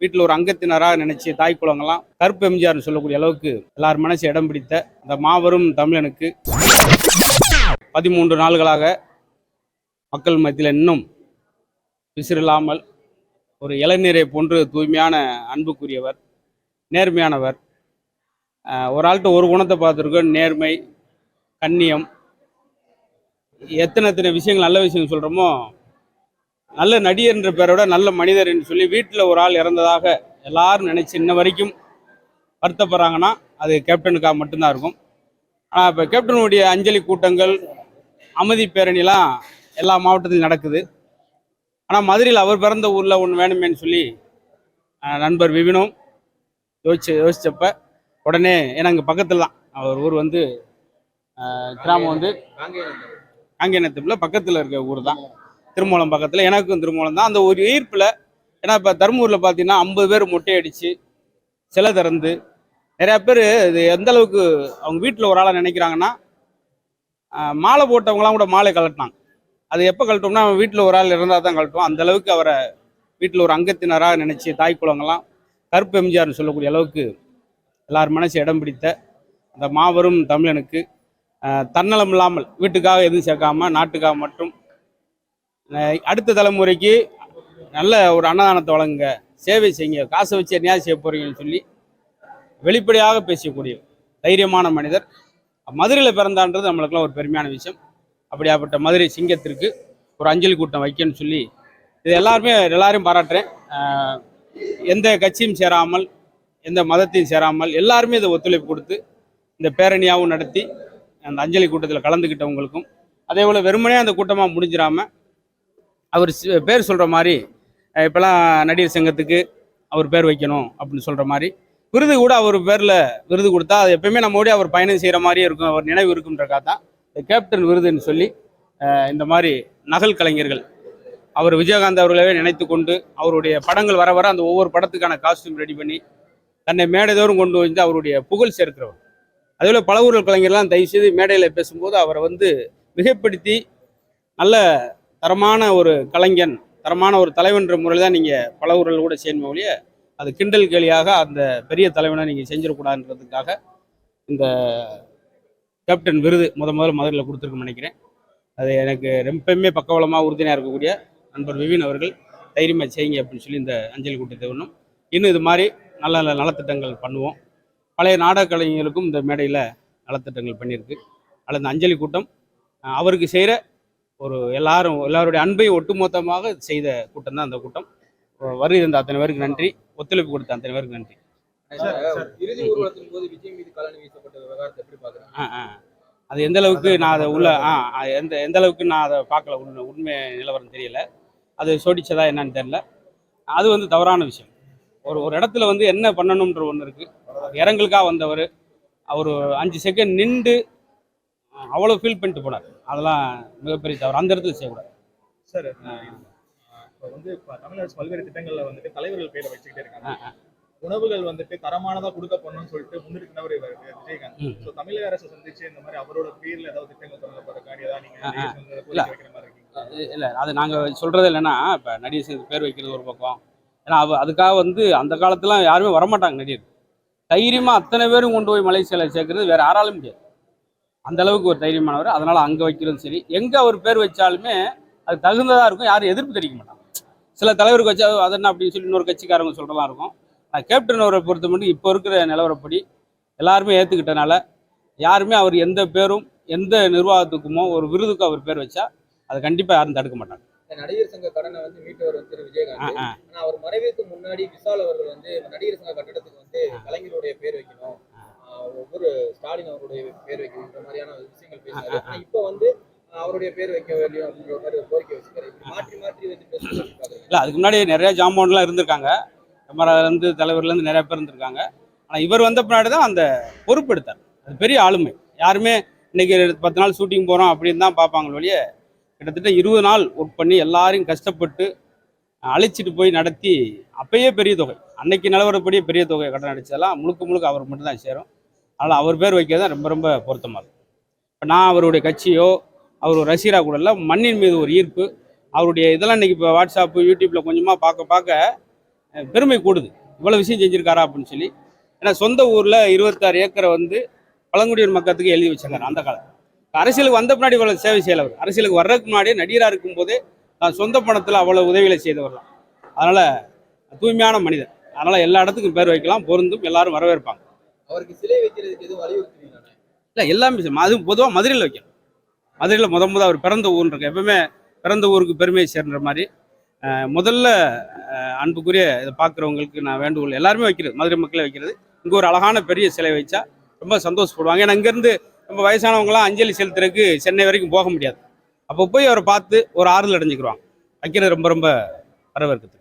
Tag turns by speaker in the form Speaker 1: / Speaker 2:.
Speaker 1: வீட்டில் ஒரு அங்கத்தினராக நினைச்சு தாய் குளங்கள்லாம் கருப்பு எம்ஜிஆர்னு சொல்லக்கூடிய அளவுக்கு எல்லார் மனசு இடம் பிடித்த அந்த மாபெரும் தமிழனுக்கு பதிமூன்று நாள்களாக மக்கள் மத்தியில் இன்னும் விசிறில்லாமல் ஒரு இளநீரை போன்று தூய்மையான அன்புக்குரியவர் நேர்மையானவர். ஒரு ஆள்கிட்ட ஒரு குணத்தை பார்த்துருக்கோம். நேர்மை கண்ணியம். எத்தனை எத்தனை விஷயங்கள் நல்ல விஷயங்கள் சொல்கிறோமோ நல்ல நடிகர்ன்ற பேரோட நல்ல மனிதர் என்று சொல்லி வீட்டில் ஒரு ஆள் இறந்ததாக எல்லாரும் நினைச்சு இன்ன வரைக்கும் வருத்தப்படுறாங்கன்னா அது கேப்டனுக்காக மட்டும்தான் இருக்கும். ஆனால் இப்போ கேப்டனுடைய அஞ்சலி கூட்டங்கள் அமைதி பேரணிலாம் எல்லா மாவட்டத்திலும் நடக்குது. ஆனால் மதுரையில் அவர் பிறந்த ஊரில் ஒன்று வேணுமேன்னு சொல்லி நண்பர் விபினும் யோசிச்சு யோசிச்சப்ப உடனே ஏன்னா இங்கே பக்கத்தில் தான். அவர் ஊர் வந்து கிராமம் வந்து காங்கேயனத்துக்குள்ள பக்கத்தில் இருக்க ஊர் தான். திருமூலம் பக்கத்தில் எனக்கும் திருமூலம் தான். அந்த ஒரு ஈர்ப்பில் ஏன்னா இப்போ தருமபுரியில் பார்த்தீங்கன்னா ஐம்பது பேர் மொட்டை அடித்து சிலை திறந்து நிறையா பேர் இது எந்த அளவுக்கு அவங்க வீட்டில் ஒரு ஆளாக நினைக்கிறாங்கன்னா மாலை போட்டவங்களாம் கூட மாலை கழட்டினாங்க. அது எப்போ கழட்டோம்னா அவன் வீட்டில் ஒரு ஆள் இருந்தால் தான் கழட்டும். அந்த அளவுக்கு அவரை வீட்டில் ஒரு அங்கத்தினராக நினச்சி தாய் குளங்கள்லாம் கருப்பு எம்ஜிஆர்னு சொல்லக்கூடிய அளவுக்கு எல்லார் மனசு இடம் பிடித்த அந்த மாபெரும் தமிழனுக்கு தன்னலம் இல்லாமல் வீட்டுக்காக எதுவும் சேர்க்காம நாட்டுக்காக மட்டும் அடுத்த தலைமுறைக்கு நல்ல ஒரு அன்னதானத்தை வழங்குங்க. சேவை செய்யுங்க. காசை வச்சு என்ன செய்ய போறீங்கன்னு சொல்லி வெளிப்படையாக பேசக்கூடிய தைரியமான மனிதர். மதுரையில் பிறந்தான்றது நம்மளுக்குலாம் ஒரு பெருமையான விஷயம். அப்படியாப்பட்ட மதுரை சிங்கத்திற்கு ஒரு அஞ்சலி கூட்டம் வைக்கணும்னு சொல்லி இது எல்லாருமே எல்லாரையும் பாராட்டுறேன். எந்த கட்சியும் சேராமல் எந்த மதத்தையும் சேராமல் எல்லாருமே இதை ஒத்துழைப்பு கொடுத்து இந்த பேரணியாகவும் நடத்தி அந்த அஞ்சலி கூட்டத்தில் கலந்துக்கிட்டவங்களுக்கும் அதே போல் வெறுமனே அந்த கூட்டமாக முடிஞ்சிடாம அவர் பேர் சொல்கிற மாதிரி இப்போலாம் நடிகர் சங்கத்துக்கு அவர் பேர் வைக்கணும் அப்படின்னு சொல்கிற மாதிரி. விருது கூட அவர் பேரில் விருது கொடுத்தா அது எப்பயுமே நம்மோடய அவர் பயணம் செய்கிற மாதிரியே இருக்கும் அவர் நினைவு இருக்குன்றக்காக தான் கேப்டன் விருதுன்னு சொல்லி இந்த மாதிரி நகல் கலைஞர்கள் அவர் விஜயகாந்த் அவர்களவே நினைத்து கொண்டு அவருடைய படங்கள் வர வர அந்த ஒவ்வொரு படத்துக்கான காஸ்டியூம் ரெடி பண்ணி தன்னை மேடைதோறும் கொண்டு வந்து அவருடைய புகழ் சேர்க்கிறவர். அதேபோல் பல ஊர்கள் கலைஞர்லாம் தயவுசெய்து மேடையில் பேசும்போது அவரை வந்து மிகைப்படுத்தி நல்ல தரமான ஒரு கலைஞன் தரமான ஒரு தலைவன்ற முறையில் தான் நீங்கள் பல ஊரில் கூட செய்யணுமே ஒழிய அது கிண்டல் கேலியாக அந்த பெரிய தலைவனை நீங்கள் செஞ்சிடக்கூடாதுன்றதுக்காக இந்த கேப்டன் விருது முத முதல்ல மதுரையில் கொடுத்துருக்குன்னு நினைக்கிறேன். அது எனக்கு ரொம்பவுமே பக்கவளமாக உறுதுணையாக இருக்கக்கூடிய நண்பர் விவின் அவர்கள் தைரியமாக செய்யுங்க அப்படின்னு சொல்லி இந்த அஞ்சலி கூட்டத்தை ஒன்றும் இன்னும் இது மாதிரி நல்ல நல்ல நலத்திட்டங்கள் பண்ணுவோம். பழைய நாடக கலைஞர்களுக்கும் இந்த மேடையில் நலத்திட்டங்கள் பண்ணியிருக்கு. அதில் இந்த அஞ்சலி கூட்டம் அவருக்கு செய்கிற ஒரு எல்லாரும் எல்லாருடைய அன்பையும் ஒட்டுமொத்தமாக செய்த கூட்டம் தான் அந்த கூட்டம். வருகை இருந்த அத்தனை பேருக்கு நன்றி. ஒத்துழைப்பு கொடுத்த அத்தனை பேருக்கு நன்றி. அது எந்த அளவுக்கு நான் அதை உள்ள ஆ எந்த எந்த அளவுக்கு நான் அதை பார்க்கல உண்மை உண்மை நிலவரம் தெரியல. அது சோடிச்சதா என்னன்னு தெரியல. அது வந்து தவறான விஷயம். ஒரு ஒரு இடத்துல வந்து என்ன பண்ணணுன்ற ஒன்று இருக்கு. இறங்களுக்காக வந்தவர் அவர் அஞ்சு செகண்ட் நின்று அவ்வளோ ஃபீல் பண்ணிட்டு போனார். அதெல்லாம் மிகப்பெரிய தவறு. அந்த இடத்துல செய்யக்கூடாது.
Speaker 2: சார் இப்போ வந்து இப்ப அரசு பல்வேறு திட்டங்கள்ல வந்துட்டு தலைவர்கள் பேரை வச்சுக்கிட்டே இருக்காங்க. உணவுகள் வந்துட்டு தரமானதா கொடுக்க போறணும்னு சொல்லிட்டு முன்னிருக்கிறவர் இவர் விஜயகாந்த். ஸோ தமிழக அரசு சந்திச்சு இந்த மாதிரி அவரோட பேர்ல ஏதாவது திட்டங்கள் ஏதாவது வைக்கிற மாதிரி இருக்கீங்க
Speaker 1: இல்லை அது நாங்கள் சொல்கிறது இல்லைன்னா இப்போ நடிகர் பேர் வைக்கிறது ஒரு பக்கம். ஏன்னா அவ அதுக்காக வந்து அந்த காலத்துல யாருமே வரமாட்டாங்க நடிகர். தைரியமாக அத்தனை பேரும் கொண்டு போய் மலேசியாவில் சேர்க்கறது வேற யாராலும் முடியாது. அந்த அளவுக்கு ஒரு தைரியமானவர். அதனால் அங்கே வைக்கிறதும் சரி. எங்கே அவர் பேர் வச்சாலுமே அது தகுந்ததாக இருக்கும். யாரும் எதிர்ப்பு தெரிவிக்க மாட்டாங்க. சில தலைவருக்கு வச்சா அது என்ன அப்படின்னு சொல்லி இன்னொரு கட்சிக்காரங்க சொல்கிறலாம் இருக்கும். கேப்டன் அவரை பொறுத்த மட்டும் இப்போ இருக்கிற நிலவரப்படி எல்லாருமே ஏற்றுக்கிட்டனால யாருமே அவர் எந்த பேரும் எந்த நிர்வாகத்துக்குமோ ஒரு விருதுக்கு அவர் பேர் வச்சா அது கண்டிப்பாக யாரும் தடுக்க மாட்டாங்க.
Speaker 3: நடிகர் சங்க கடனை வந்து மீட்டவர் திரு விஜயகாந்த். ஆனா அவர் மறைவுக்கு முன்னாடி விஷால் அவர்கள் வந்து நடிகர் சங்க கட்டடத்துக்கு வந்து கலைஞருடைய பேர் வைக்கணும். ஒவ்வொரு ஸ்டாலின் அவருடைய பேர் வைக்கணும்ன்ற மாதிரியான விஷயங்கள் பேசினாரு. ஆனா இப்ப வந்து அவருடைய பேர் வைக்க வேண்டும் அப்படின்ற மாதிரி கோரிக்கை வச்சிருக்காரு. இப்படி மாற்றி மாற்றி பாக்குறீங்க
Speaker 1: இல்லை அதுக்கு முன்னாடி நிறைய ஜாம்பவான்லாம் இருந்திருக்காங்க. இருந்து தலைவர்லேருந்து நிறைய பேர் இருந்திருக்காங்க. ஆனால் இவர் வந்த பின்னாடி தான் அந்த பொறுப்பு எடுத்தார் அது பெரிய ஆளுமை. யாருமே இன்னைக்கு பத்து நாள் ஷூட்டிங் போகிறோம் அப்படின்னு தான் பார்ப்பாங்க ஒழிய கிட்டத்தட்ட இருபது நாள் ஒர்க் பண்ணி எல்லாரையும் கஷ்டப்பட்டு அழைச்சிட்டு போய் நடத்தி அப்பயே பெரிய தொகை. அன்னைக்கு நிலவரப்படியே பெரிய தொகை கடன் அடிச்சதெல்லாம் முழுக்க முழுக்க அவர் மட்டும்தான் சேரும். அதனால் அவர் பேர் வைக்கிறது தான் ரொம்ப ரொம்ப இருக்கும் இப்போ நான் அவருடைய கட்சியோ அவர் ரசிகராக கூட இல்லை மண்ணின் மீது ஒரு ஈர்ப்பு அவருடைய இதெல்லாம் இன்றைக்கி இப்போ வாட்ஸ்அப்பு யூடியூப்பில் கொஞ்சமாக பார்க்க பார்க்க பெருமை கூடுது. இவ்வளோ விஷயம் செஞ்சுருக்காரா அப்படின்னு சொல்லி. ஏன்னா சொந்த ஊரில் இருபத்தாறு ஏக்கரை வந்து பழங்குடியினர் மக்களுக்கு எழுதி வச்சிருக்காரு அந்த காலத்தில். அரசியலுக்கு வந்த பின்னாடி இவ்வளோ சேவை செய்யலவர் அரசியலுக்கு வர்றதுக்கு முன்னாடியே நடிகராக இருக்கும்போதே தான் சொந்த பணத்தில் அவ்வளோ உதவிகளை செய்தவர் தான் அதனால் தூய்மையான மனிதர். அதனால் எல்லா இடத்துக்கும் பேர் வைக்கலாம் பொருந்தும் எல்லாரும் வரவேற்பாங்க.
Speaker 3: அவருக்கு சிலை வைக்கிறதுக்கு எதுவும் வலியுறுத்துவீங்களா?
Speaker 1: இல்லை எல்லாமே அதுவும் அது பொதுவாக மதுரையில் வைக்கணும் மதுரையில் முத முத அவர் பிறந்த ஊர்னு இருக்கு. எப்பவுமே பிறந்த ஊருக்கு பெருமையை சேர்ன்ற மாதிரி. முதல்ல அன்புக்குரிய இதை பார்க்குறவங்களுக்கு நான் வேண்டுகோள் எல்லாருமே வைக்கிறது மதுரை மக்களே வைக்கிறது. இங்கே ஒரு அழகான பெரிய சிலை வச்சா ரொம்ப சந்தோஷப்படுவாங்க. ஏன்னா இங்கேருந்து ரொம்ப வயசானவங்களாம் அஞ்சலி செலுத்துறதுக்கு சென்னை வரைக்கும் போக முடியாது. அப்போ போய் அவரை பார்த்து ஒரு ஆறுதல் அடைஞ்சுக்கிடுவாங்க வைக்கிறது ரொம்ப ரொம்ப வரவேற்கிறது